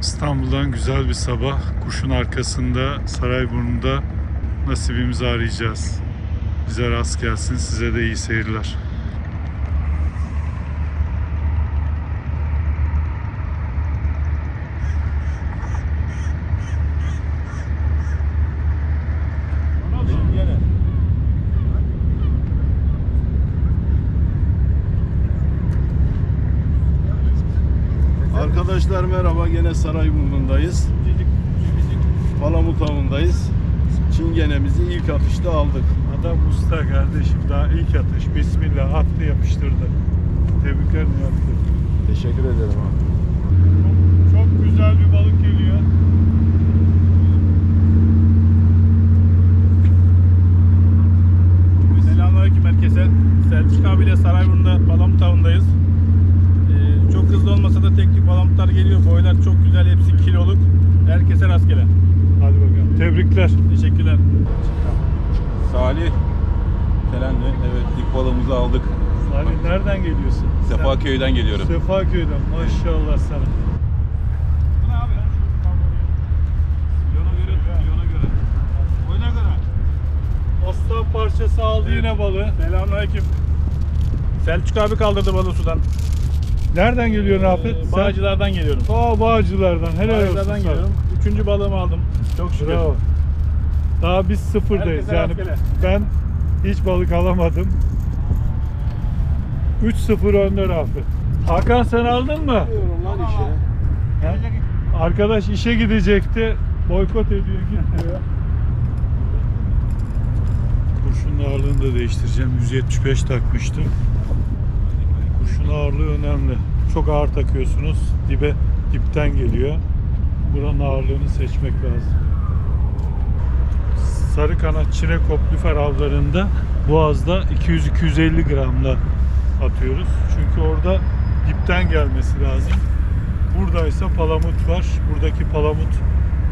İstanbul'dan güzel bir sabah. Kuşun arkasında Sarayburnu'nda nasibimizi arayacağız. Bize rast gelsin. Size de iyi seyirler. Arkadaşlar merhaba gene Sarayburnu'ndayız. Palamut avındayız. Çingenemizi ilk atışta aldık. Adam usta kardeşim daha ilk atış. Bismillah attı yapıştırdı. Tebrikler yaptı. Teşekkür ederim abi. Çok güzel bir balık geliyor. Selamünaleyküm herkese. Selçuk abiyle Sarayburnu'nda palamut avındayız. Çok hızlı olmasa da teknik palamutlar geliyor. Boylar çok güzel, hepsi kiloluk. Herkese rastgele. Hadi bakalım. Tebrikler. Teşekkürler. Salih Selenli. Evet ilk balığımızı aldık. Salih nereden geliyorsun? Sefaköy'den geliyorum. Sefaköy'den. Maşallah sana. Aslan parçası aldı yine balığı. Selamünaleyküm. Selçuk abi kaldırdı balığı sudan. Nereden geliyor Rafet? Ee, Sen- Bağcılardan geliyorum. Aa Bağcılardan. Helal olsun Bağcılardan sana. geliyorum. Üçüncü balığımı aldım. Çok şükür. Bravo. Daha biz sıfırdayız. Herkese Yani rastgele. ben hiç balık alamadım. 3-0 önde Rafet. Hakan sen aldın mı? Diyorum lan işe. Ha? Arkadaş işe gidecekti. Boykot ediyor gitmiyor. Kurşunun ağırlığını da değiştireceğim. 175 takmıştım. Kurşun ağırlığı önemli. Çok ağır takıyorsunuz. Dibe dipten geliyor. Buranın ağırlığını seçmek lazım. Sarı kanat çinekop lüfer avlarında boğazda 200-250 gramla atıyoruz. Çünkü orada dipten gelmesi lazım. Buradaysa palamut var. Buradaki palamut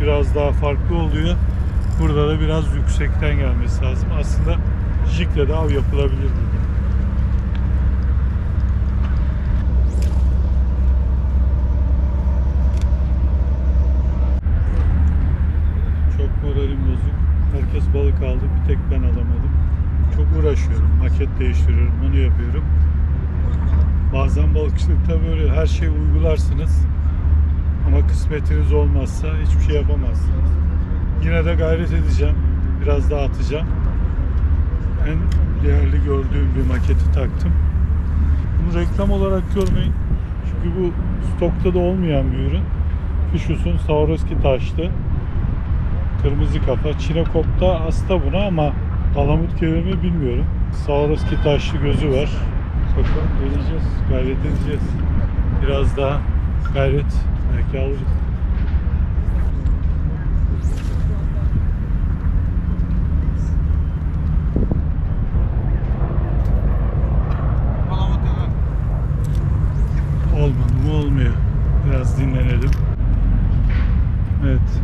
biraz daha farklı oluyor. Burada da biraz yüksekten gelmesi lazım. Aslında jikle de av yapılabilir burada. Herkes balık aldı. Bir tek ben alamadım. Çok uğraşıyorum. Maket değiştiriyorum. Bunu yapıyorum. Bazen balıkçılıkta böyle her şeyi uygularsınız. Ama kısmetiniz olmazsa hiçbir şey yapamazsınız. Yine de gayret edeceğim. Biraz daha atacağım. En değerli gördüğüm bir maketi taktım. Bunu reklam olarak görmeyin. Çünkü bu stokta da olmayan bir ürün. Fishus'un Swarovski taşlı. Kırmızı kafa. Çinekop'ta hasta buna ama palamut kelimi bilmiyorum. Swarovski taşlı gözü var. Bakalım deneyeceğiz. Gayret edeceğiz. Biraz daha gayret belki alırız. Olmadı mı olmuyor. Biraz dinlenelim. Evet.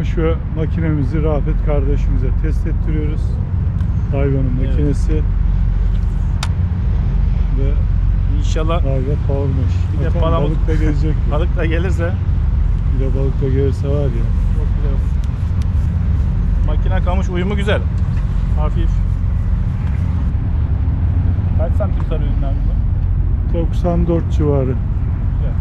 Kamış ve makinemizi Rafet kardeşimize test ettiriyoruz. Hayvanın Evet. makinesi ve İnşallah Dalga Powermesh. Bir de Bakalım palamut- balık da gelecek balık da gelirse Bir de balık da gelirse var ya. çok güzel. Makine kamış uyumu güzel. Hafif. Kaç santim abi bu? 94 civarı. Güzel.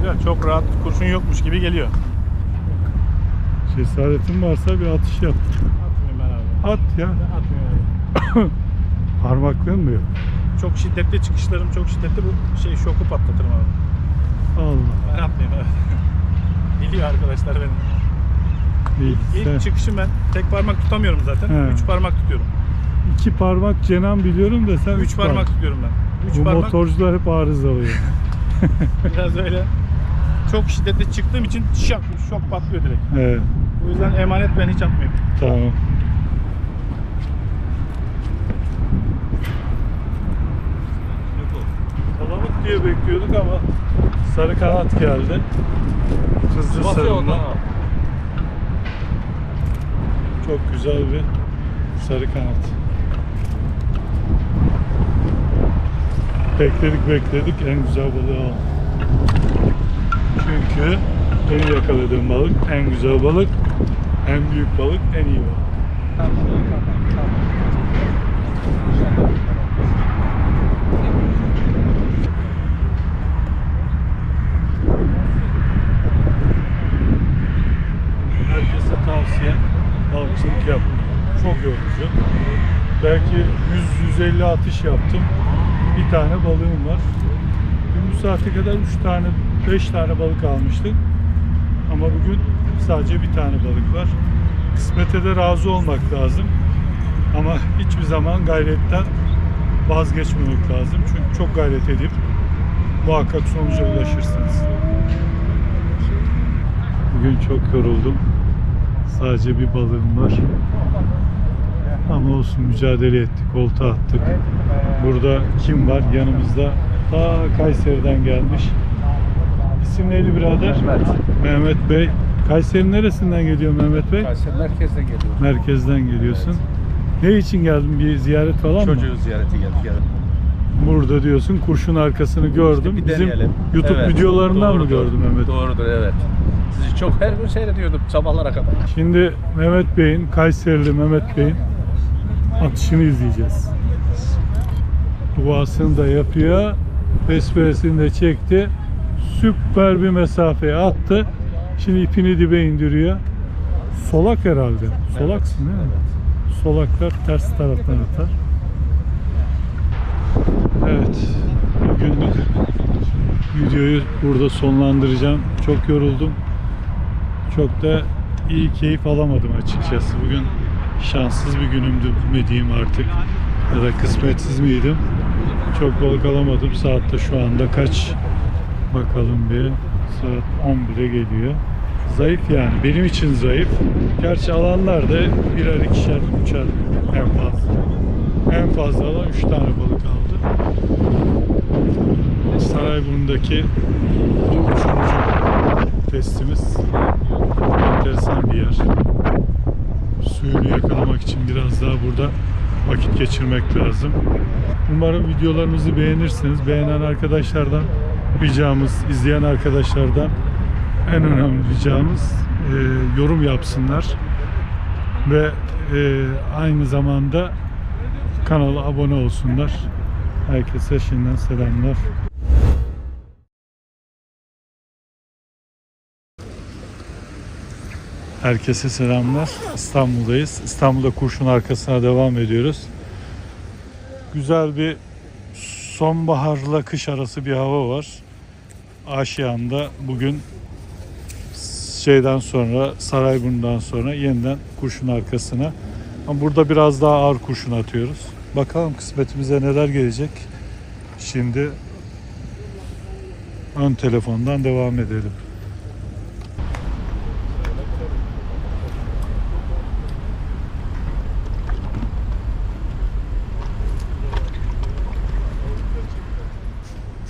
Güzel, çok rahat kurşun yokmuş gibi geliyor. Cesaretin varsa bir atış yap. Atmıyorum ben abi. At ya. Ben atmıyorum abi. Parmaklığın mı yok? Çok şiddetli çıkışlarım çok şiddetli bu şey şoku patlatırım abi. Allah. Ben atmayayım abi. Biliyor arkadaşlar beni. İyi. İlk Sen- çıkışım ben tek parmak tutamıyorum zaten. He. Üç parmak tutuyorum. İki parmak cenan biliyorum da sen Üç parmak tutuyorum ben. Üç Bu parmak motorcular hep arızalıyor. biraz öyle. Çok şiddetli çıktığım için şak şok patlıyor direkt. evet. O yüzden emanet ben hiç atmıyorum. Tamam. Palamut diye bekliyorduk ama sarı kanat geldi. Hızlı sarılma. Çok güzel bir sarı kanat. Bekledik bekledik en güzel balığı aldım. Çünkü benim yakaladığım balık en güzel balık, en büyük balık, en iyi balık. Herkese tavsiye balıkçılık yapın. Çok yorucu. Belki 100-150 atış yaptım. Bir tane balığım var. Dün bu saate kadar 3 tane, 5 tane balık almıştık. Ama bugün sadece bir tane balık var. Kısmete de razı olmak lazım. Ama hiçbir zaman gayretten vazgeçmemek lazım. Çünkü çok gayret edip muhakkak sonuca ulaşırsınız. Bugün çok yoruldum. Sadece bir balığım var. Ama olsun mücadele ettik, olta attık. Burada kim var yanımızda? Ta Kayseri'den gelmiş. İsim neydi birader? Mehmet. Mehmet Bey. Kayseri'nin neresinden geliyor Mehmet Bey? Kayseri merkezden geliyorum. Merkezden geliyorsun. Ne için geldin? Bir ziyaret falan mı? Çocuğu ziyarete geldik geldim. Burada diyorsun kurşun arkasını gördüm. bir Bizim deneyelim. YouTube Evet, videolarından mı doğrudur. gördüm Mehmet? Doğrudur evet. Sizi çok her gün seyrediyordum sabahlara kadar. Şimdi Mehmet Bey'in, Kayserili Mehmet Bey'in atışını izleyeceğiz. Duasını da yapıyor. Besmelesini de çekti. Süper bir mesafeye attı. Şimdi ipini dibe indiriyor. Solak herhalde. Solaksın değil mi? Solaklar ters taraftan atar. Evet. Bugünlük videoyu burada sonlandıracağım. Çok yoruldum. Çok da iyi keyif alamadım açıkçası. Bugün şanssız bir günümdü mü diyeyim artık. Ya da kısmetsiz miydim? Çok balık alamadım. Saat de şu anda kaç? Bakalım bir. Saat 11'e geliyor. Zayıf yani. Benim için zayıf. Gerçi alanlar da birer, ikişer, üçer en fazla. En fazla alan 3 tane balık aldı. Sarayburnu'ndaki bu üçüncü testimiz enteresan bir yer. Suyunu yakalamak için biraz daha burada vakit geçirmek lazım. Umarım videolarımızı beğenirsiniz. Beğenen arkadaşlardan ricamız, izleyen arkadaşlardan en önemli ricamız e, yorum yapsınlar ve e, aynı zamanda kanala abone olsunlar. Herkese şimdiden selamlar. Herkese selamlar. İstanbul'dayız. İstanbul'da kurşun arkasına devam ediyoruz. Güzel bir sonbaharla kış arası bir hava var. Aşiyan'da bugün şeyden sonra Sarayburnu'ndan sonra yeniden kurşun arkasına. Ama burada biraz daha ağır kurşun atıyoruz. Bakalım kısmetimize neler gelecek. Şimdi ön telefondan devam edelim.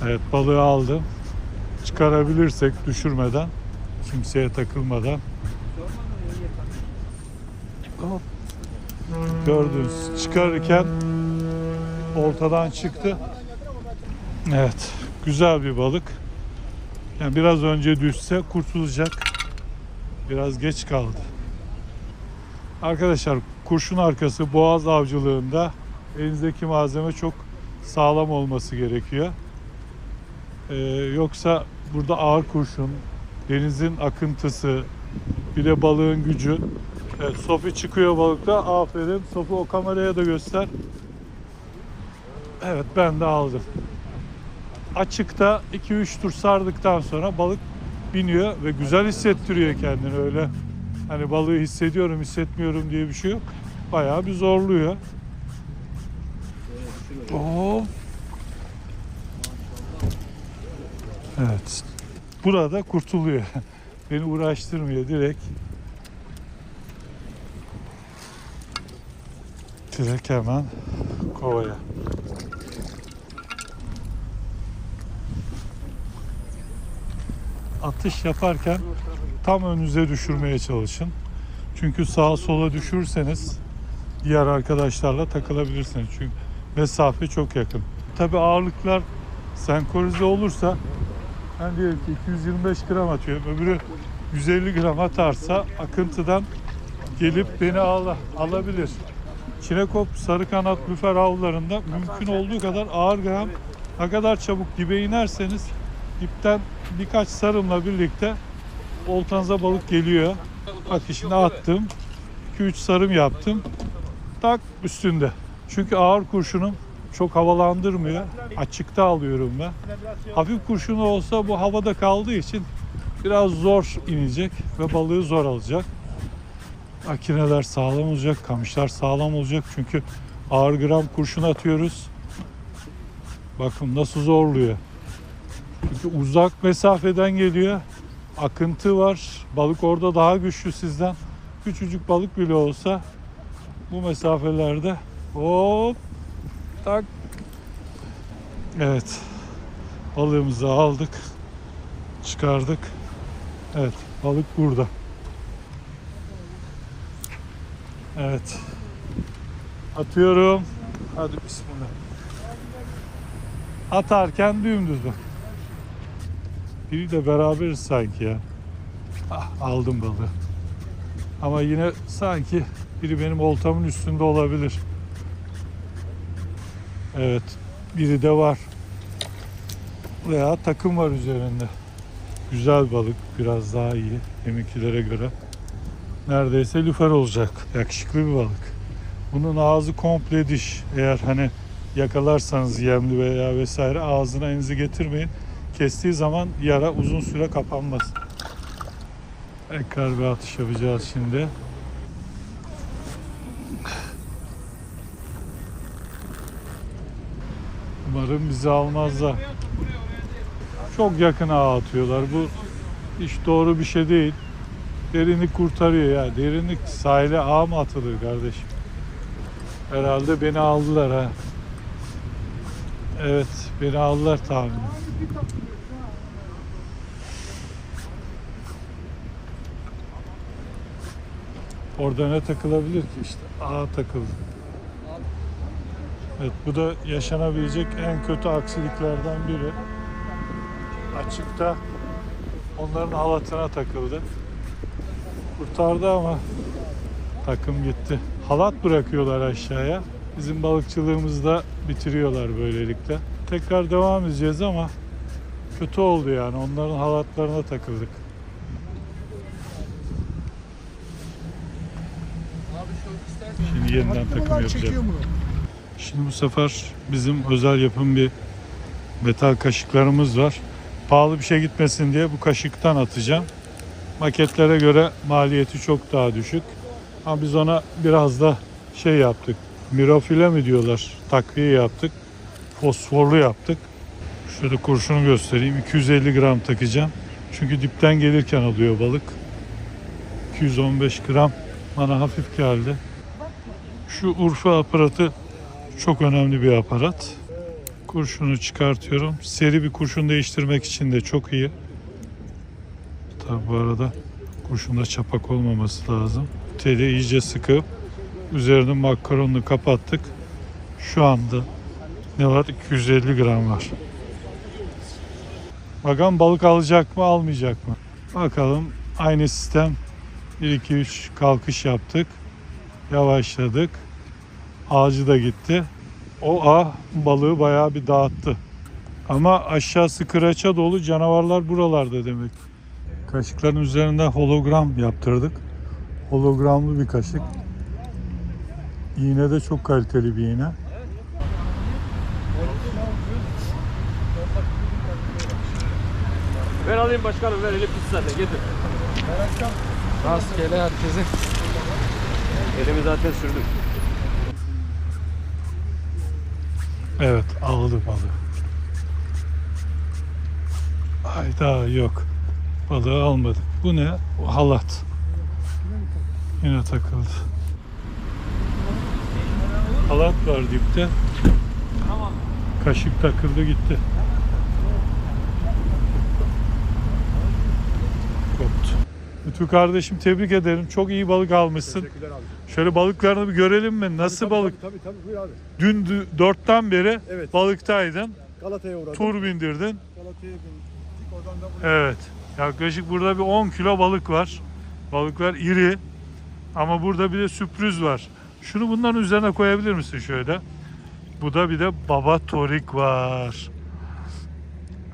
Evet balığı aldım. Çıkarabilirsek düşürmeden, kimseye takılmadan. Gördünüz. Çıkarırken ortadan çıktı. Evet. Güzel bir balık. Yani biraz önce düşse kurtulacak. Biraz geç kaldı. Arkadaşlar kurşun arkası boğaz avcılığında elinizdeki malzeme çok sağlam olması gerekiyor. Ee, yoksa burada ağır kurşun, denizin akıntısı, bir de balığın gücü. Evet, Sofi çıkıyor balıkta. Aferin. Sofi o kameraya da göster. Evet ben de aldım. Açıkta 2-3 tur sardıktan sonra balık biniyor ve güzel hissettiriyor kendini öyle. Hani balığı hissediyorum, hissetmiyorum diye bir şey yok. Bayağı bir zorluyor. Hop. Evet. Burada kurtuluyor. Beni uğraştırmıyor direkt. Direkt hemen kovaya. Atış yaparken tam önünüze düşürmeye çalışın. Çünkü sağa sola düşürseniz diğer arkadaşlarla takılabilirsiniz. Çünkü mesafe çok yakın. tabi ağırlıklar senkronize olursa ben diyelim ki 225 gram atıyorum. Öbürü 150 gram atarsa akıntıdan gelip beni ala, alabilir. Çinekop, sarı kanat, lüfer avlarında mümkün olduğu kadar ağır gram ne kadar çabuk dibe inerseniz dipten birkaç sarımla birlikte oltanıza balık geliyor. Bak şimdi attım. 2-3 sarım yaptım. Tak üstünde. Çünkü ağır kurşunum çok havalandırmıyor. Açıkta alıyorum ben. Hafif kurşunu olsa bu havada kaldığı için biraz zor inecek ve balığı zor alacak. Makineler sağlam olacak, kamışlar sağlam olacak çünkü ağır gram kurşun atıyoruz. Bakın nasıl zorluyor. Çünkü uzak mesafeden geliyor. Akıntı var. Balık orada daha güçlü sizden. Küçücük balık bile olsa bu mesafelerde hop tak Evet. Balığımızı aldık. Çıkardık. Evet. Balık burada. Evet. Atıyorum. Hadi bismillah. Atarken dümdüz bak. Biri de beraberiz sanki ya. Ah, aldım balığı. Ama yine sanki biri benim oltamın üstünde olabilir. Evet. Biri de var. Veya takım var üzerinde. Güzel balık. Biraz daha iyi. Deminkilere göre. Neredeyse lüfer olacak. Yakışıklı bir balık. Bunun ağzı komple diş. Eğer hani yakalarsanız yemli veya vesaire ağzına elinizi getirmeyin. Kestiği zaman yara uzun süre kapanmaz. Tekrar bir atış yapacağız şimdi. Umarım bizi almazlar. Çok yakın ağa atıyorlar. Bu hiç doğru bir şey değil. Derinlik kurtarıyor ya. Derinlik sahile ağ mı atılır kardeşim? Herhalde beni aldılar ha. Evet, beni aldılar tahminim. Orada ne takılabilir ki işte? Ağa takıldı. Evet, bu da yaşanabilecek en kötü aksiliklerden biri. Açıkta onların halatına takıldı. Kurtardı ama takım gitti. Halat bırakıyorlar aşağıya. Bizim balıkçılığımızda bitiriyorlar böylelikle. Tekrar devam edeceğiz ama kötü oldu yani. Onların halatlarına takıldık. Şimdi yeniden takım yapacağım. Şimdi bu sefer bizim özel yapım bir metal kaşıklarımız var. Pahalı bir şey gitmesin diye bu kaşıktan atacağım. Maketlere göre maliyeti çok daha düşük. Ama biz ona biraz da şey yaptık. Mirofile mi diyorlar? Takviye yaptık. Fosforlu yaptık. Şöyle kurşunu göstereyim. 250 gram takacağım. Çünkü dipten gelirken alıyor balık. 215 gram bana hafif geldi. Şu Urfa aparatı çok önemli bir aparat. Kurşunu çıkartıyorum. Seri bir kurşun değiştirmek için de çok iyi. Tabi bu arada kurşunda çapak olmaması lazım. Teli iyice sıkıp üzerinin makaronunu kapattık. Şu anda ne var? 250 gram var. Bakalım balık alacak mı almayacak mı? Bakalım aynı sistem 1 2 3 kalkış yaptık. Yavaşladık. Ağacı da gitti. O ağ balığı bayağı bir dağıttı. Ama aşağısı kıraça dolu canavarlar buralarda demek. Kaşıkların üzerinde hologram yaptırdık. Hologramlı bir kaşık. İğne de çok kaliteli bir iğne. Ver alayım başkanım ver elim pis zaten getir. Rastgele herkese. Elimi zaten sürdüm. Evet aldı balığı. Hayda yok. Balığı almadı. Bu ne? O halat. Yine takıldı. Halat var dipte. Kaşık takıldı gitti. Lütfü kardeşim tebrik ederim. Çok iyi balık almışsın. Teşekkürler abi. Şöyle balıklarını bir görelim mi? Nasıl Tabii, balık? Tabii tabii, buyur abi. Dün dü- dörtten beri Evet. balıktaydın. Galata'ya uğradım. Tur bindirdin. Galata'ya bindik. Oradan da buraya. Evet. Yaklaşık burada bir 10 kilo balık var. Balıklar iri. Ama burada bir de sürpriz var. Şunu bunların üzerine koyabilir misin şöyle? Bu da bir de baba torik var.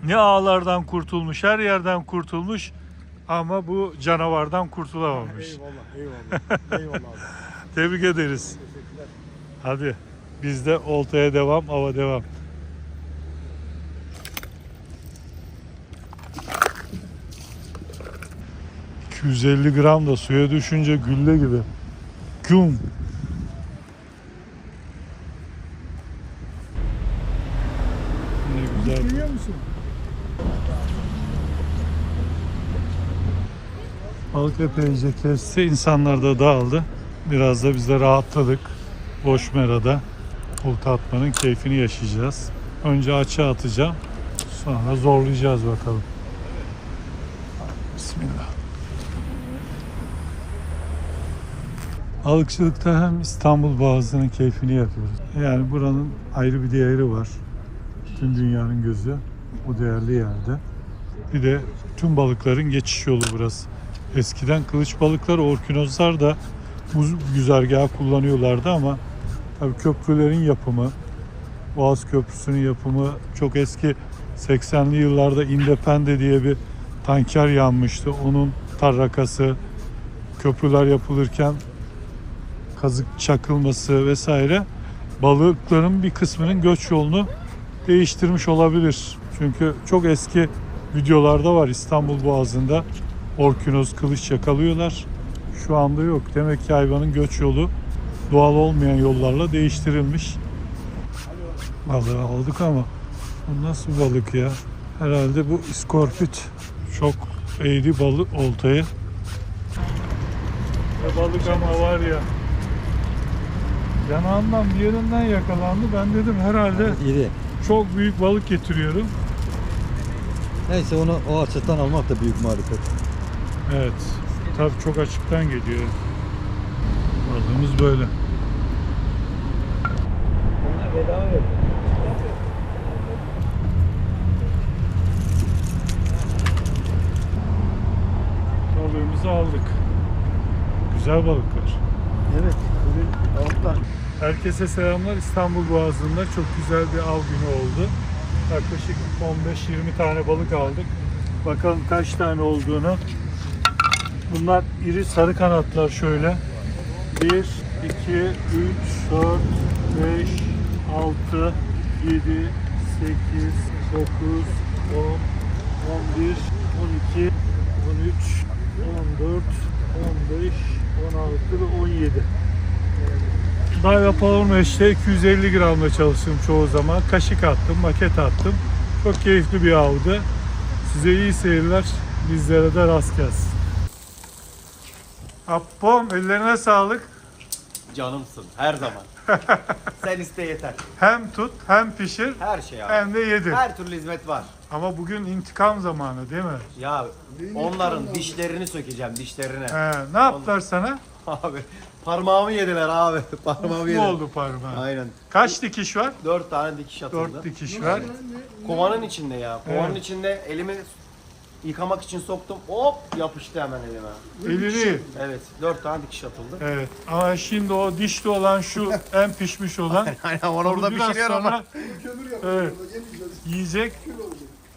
Ne ağlardan kurtulmuş, her yerden kurtulmuş. Ama bu canavardan kurtulamamış. Eyvallah, eyvallah. eyvallah abi. Tebrik ederiz. Hadi biz de oltaya devam, ava devam. ...250 gram da suya düşünce gülle gibi. Güm. Ne güzel. Biliyor musun? Balık epeyce kesti. insanlar da dağıldı. Biraz da biz de rahatladık. Boş merada olta atmanın keyfini yaşayacağız. Önce açığa atacağım. Sonra zorlayacağız bakalım. Bismillah. Balıkçılıkta hem İstanbul Boğazı'nın keyfini yapıyoruz. Yani buranın ayrı bir değeri var. Tüm dünyanın gözü bu değerli yerde. Bir de tüm balıkların geçiş yolu burası. Eskiden kılıç balıklar, orkinozlar da bu güzergahı kullanıyorlardı ama tabii köprülerin yapımı, Boğaz Köprüsü'nün yapımı çok eski 80'li yıllarda Independe diye bir tanker yanmıştı. Onun tarrakası, köprüler yapılırken kazık çakılması vesaire balıkların bir kısmının göç yolunu değiştirmiş olabilir. Çünkü çok eski videolarda var İstanbul Boğazı'nda orkinoz kılıç yakalıyorlar. Şu anda yok. Demek ki hayvanın göç yolu doğal olmayan yollarla değiştirilmiş. Balığı aldık ama bu nasıl balık ya? Herhalde bu iskorpit. Çok eğri balık oltayı. Ya balık ama var ya. Yanağından bir yerinden yakalandı. Ben dedim herhalde İri. çok büyük balık getiriyorum. Neyse onu o açıdan almak da büyük marifet. Evet. Tabii çok açıktan geliyor. Balığımız böyle. Balığımızı aldık. Güzel balıklar. Evet. Balıklar. Herkese selamlar. İstanbul Boğazı'nda çok güzel bir av günü oldu. Yaklaşık 15-20 tane balık aldık. Bakalım kaç tane olduğunu. Bunlar iri sarı kanatlar şöyle. 1, 2, 3, 4, 5, 6, 7, 8, 9, 10, 11, 12, 13, 14, 15, 16 ve 17. Dive Power Mesh'te 250 gramla çalıştım çoğu zaman. Kaşık attım, maket attım. Çok keyifli bir avdı. Size iyi seyirler. Bizlere de rast gelsin. Appom ellerine sağlık. Canımsın her zaman. Sen iste yeter. Hem tut hem pişir Her şey abi. hem de yedir. Her türlü hizmet var. Ama bugün intikam zamanı değil mi? Ya onların dişlerini sökeceğim dişlerini. He, ne yaptılar sana? Abi parmağımı yediler abi. Parmağımı Ne yediler. oldu parmağın? Aynen. Kaç dikiş var? Dört tane dikiş atıldı. Dört dikiş var. Kovanın içinde ya. Kovanın Evet. içinde elimi yıkamak için soktum. Hop yapıştı hemen elime. Elini. Evet. Dört tane dikiş atıldı. Evet. Ama şimdi o dişli olan şu en pişmiş olan. Aynen onu orada biraz pişiriyor ama. sonra- Evet. Yiyecek.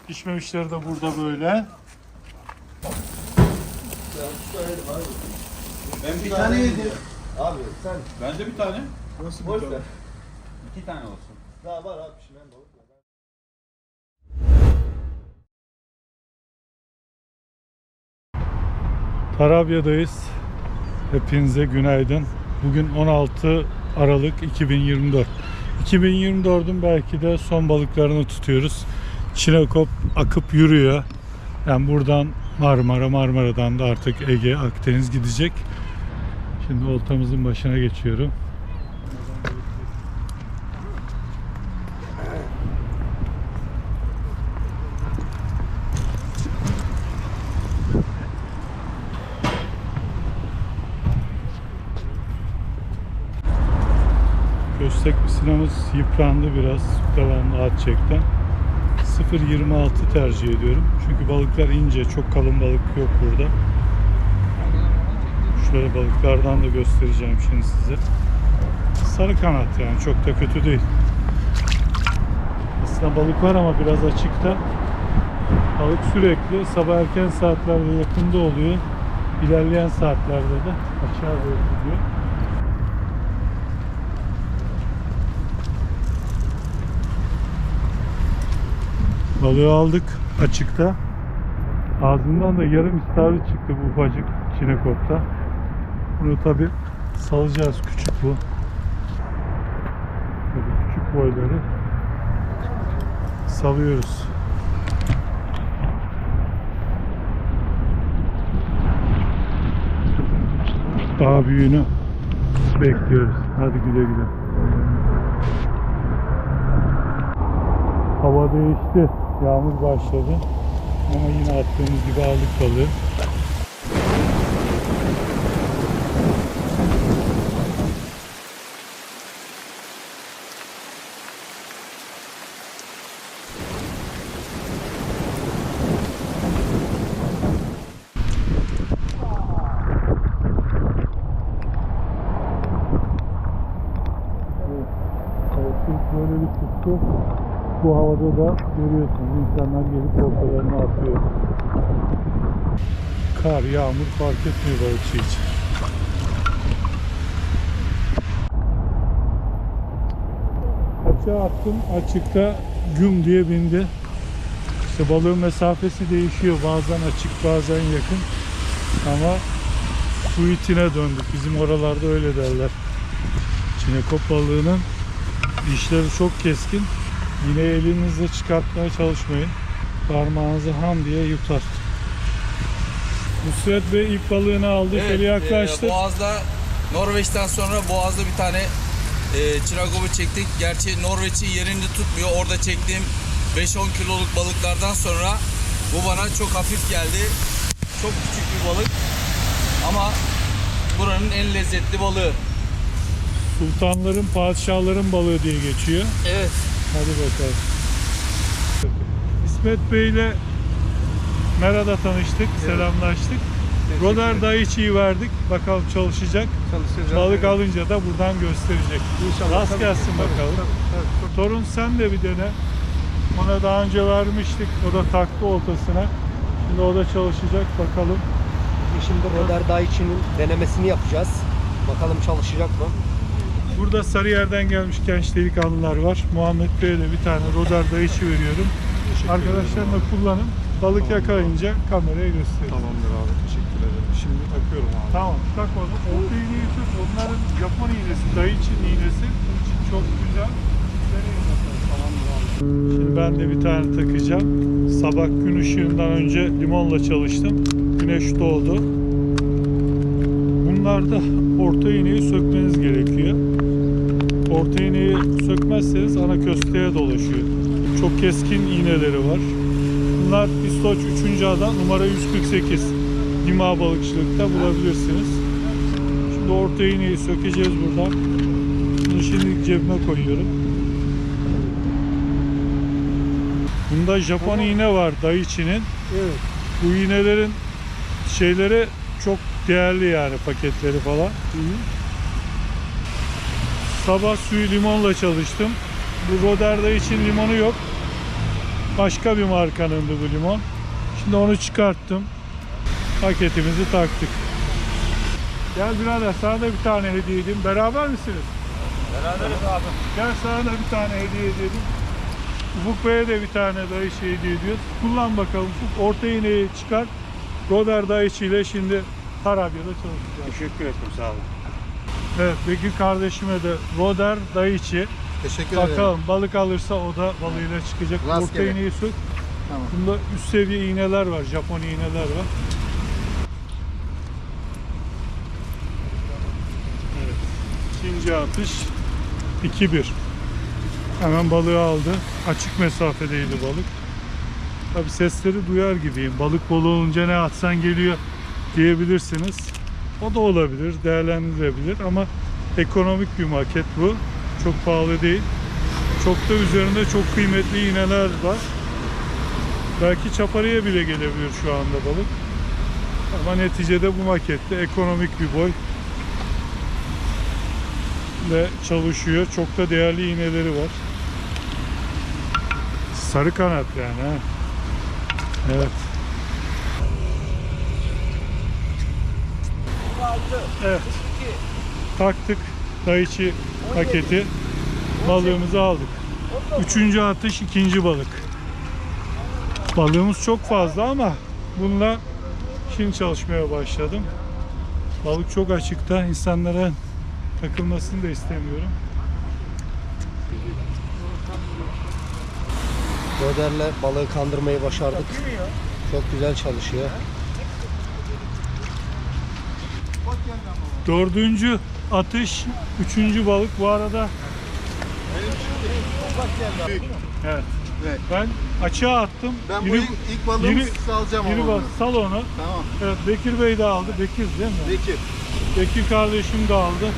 Pişmemişleri de burada böyle. Ben bir tane yedim. Abi sen Bence bir tane. boş ver. İki tane olsun. Daha var abi pişmeyen balık var. Tarabya'dayız. Hepinize günaydın. Bugün 16 Aralık 2024. 2024'ün belki de son balıklarını tutuyoruz. Çinekop akıp yürüyor. Yani buradan Marmara, Marmara'dan da artık Ege, Akdeniz gidecek. Şimdi oltamızın başına geçiyorum. Yüksek misinamız yıprandı biraz devamlı at çekten. 0.26 tercih ediyorum. Çünkü balıklar ince, çok kalın balık yok burada. Şöyle balıklardan da göstereceğim şimdi size. Sarı kanat yani çok da kötü değil. Aslında balık var ama biraz açıkta. Balık sürekli sabah erken saatlerde yakında oluyor. İlerleyen saatlerde de aşağı doğru gidiyor. Balığı aldık açıkta. Ağzından da yarım istavrit çıktı bu ufacık çinekopta. Bunu tabi salacağız küçük bu. Tabii küçük boyları salıyoruz. Daha büyüğünü bekliyoruz. Hadi güle güle. Hava değişti. Yağmur başladı. Ama yine attığımız gibi aldık balığı. Elektrik böyle bir tuttu. Bu havada da görüyorsunuz insanlar gelip ortalarına atıyor. Kar, yağmur fark etmiyor balıkçı için. Açığa attım. Açıkta güm diye bindi. İşte balığın mesafesi değişiyor. Bazen açık bazen yakın. Ama su itine döndük. Bizim oralarda öyle derler. Çinekop balığının dişleri çok keskin. Yine elinizle çıkartmaya çalışmayın. Parmağınızı ham diye yutar. Nusret Bey ilk balığını aldı. Şöyle yaklaştı. e, Boğaz'da Norveç'ten sonra Boğaz'da bir tane e, Çiragov'u çektik. Gerçi Norveç'i yerinde tutmuyor. Orada çektiğim 5-10 kiloluk balıklardan sonra bu bana çok hafif geldi. Çok küçük bir balık. Ama buranın en lezzetli balığı. Sultanların, padişahların balığı diye geçiyor. Evet. Hadi bakalım. İsmet Bey ile Mera'da tanıştık, selamlaştık. Roder Daiichi'yi verdik. Bakalım çalışacak. Çalışacağız. Balık alınca da buradan gösterecek. İnşallah. Rast Tabii, gelsin tabii, bakalım. tabii, tabii. Torun sen de bir dene. Ona daha önce vermiştik. O da taktı oltasına. Şimdi o da çalışacak. Bakalım. Şimdi Roder Daiichi'nin denemesini yapacağız. Bakalım çalışacak mı? Burada Sarıyer'den gelmiş genç delikanlılar var. Muhammed Bey'e de bir tane Roder Daiichi veriyorum. Arkadaşlarına kullanın. Balık yakalayınca kameraya gösterin. Tamamdır abi. Teşekkür ederim. Şimdi takıyorum abi. Tamam tak onu. Orta iğneyi tut. Onların Japon iğnesi, Daiichi'nin iğnesi. Çok güzel. Şimdi ben de bir tane takacağım. Sabah gün ışığından önce limonla çalıştım. Güneş doğdu. Bunlarda orta iğneyi sökmeniz gerekiyor. Orta iğneyi sökmezseniz ana kösteğe dolaşıyor. Çok keskin iğneleri var. Bunlar İstoç 3. ada numara 148. Lima balıkçılıkta bulabilirsiniz. Şimdi orta iğneyi sökeceğiz buradan. Bunu şimdi cebime koyuyorum. Bunda Japon iğne var Daiichi'nin. Evet. Bu iğnelerin şeyleri çok değerli yani paketleri falan. Sabah suyu limonla çalıştım. Bu Roder'da için limonu yok. Başka bir markanındı bu limon. Şimdi onu çıkarttım. Paketimizi taktık. Gel birader sana da bir tane hediye edeyim. Beraber misiniz? Beraberiz abi. Gel sana da bir tane hediye edelim. Ufuk Bey'e de bir tane dayı şey hediye ediyoruz. Kullan bakalım Ufuk. Orta iğneyi çıkar. Roder dayıçı ile şimdi Tarabya'da çalışacağız. Teşekkür ederim. Sağ olun. Evet Bekir kardeşime de Roder dayıçı. Teşekkür Bakalım balık alırsa o da balığıyla çıkacak. Orta Rastgele. iğneyi sök. Tamam. Bunda üst seviye iğneler var. Japon iğneler var. Evet. İkinci atış 2-1. Hemen balığı aldı. Açık mesafedeydi balık. Tabi sesleri duyar gibiyim. Balık bol olunca ne atsan geliyor diyebilirsiniz. O da olabilir, değerlendirilebilir ama ekonomik bir maket bu. Çok pahalı değil. Çok da üzerinde çok kıymetli iğneler var. Belki çaparıya bile gelebilir şu anda balık. Ama neticede bu makette ekonomik bir boy. Ve çalışıyor. Çok da değerli iğneleri var. Sarı kanat yani ha. Evet. Evet. Taktık Daichi paketi. Balığımızı aldık. Üçüncü atış ikinci balık. Balığımız çok fazla ama bununla şimdi çalışmaya başladım. Balık çok açıkta. insanlara takılmasını da istemiyorum. Roderle balığı kandırmayı başardık. Çok güzel çalışıyor. Dördüncü atış, üçüncü balık. Bu arada Evet. Ben açığa attım. Ben Yürü- bu ilk, ilk balığımı yürü- size alacağım Yürü ama. bak sal onu. Tamam. Evet Bekir Bey de aldı. Bekir değil mi? Peki. Bekir kardeşim de aldı.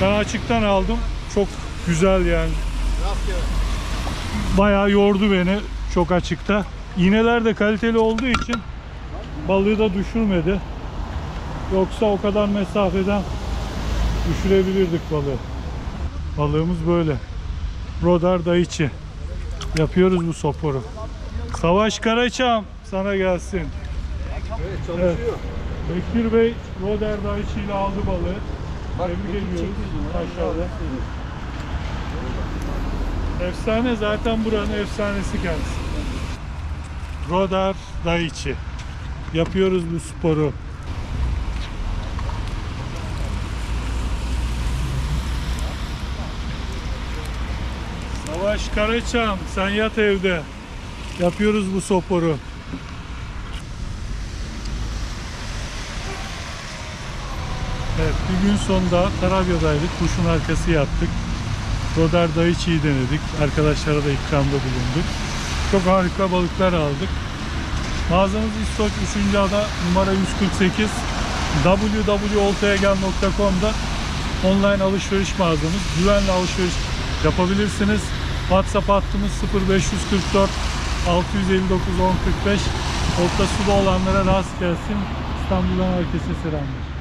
Ben açıktan aldım. Çok güzel yani. Bayağı yordu beni çok açıkta. İğneler de kaliteli olduğu için balığı da düşürmedi. Yoksa o kadar mesafeden düşürebilirdik balığı. Balığımız böyle. Rodar Daichi. Yapıyoruz bu soporu. Savaş Karaçam sana gelsin. Evet çalışıyor. Bekir Bey Roder Daichi ile aldı balığı. Tebrik ediyoruz. Maşallah. Efsane zaten buranın efsanesi kendisi. Rodar Daichi. Yapıyoruz bu sporu. Savaş Karaçam sen yat evde. Yapıyoruz bu sporu. Evet bir gün sonunda Tarabya'daydık. Kuşun arkası yaptık. Rodar Daichi'yi denedik. Arkadaşlara da ikramda bulunduk. Çok harika balıklar aldık. Mağazamız İstoç 3. ada numara 148 www.oltayagel.com'da online alışveriş mağazamız. Güvenli alışveriş yapabilirsiniz. WhatsApp hattımız 0544 659 1045 Olta suda olanlara rast gelsin. İstanbul'dan herkese selamlar.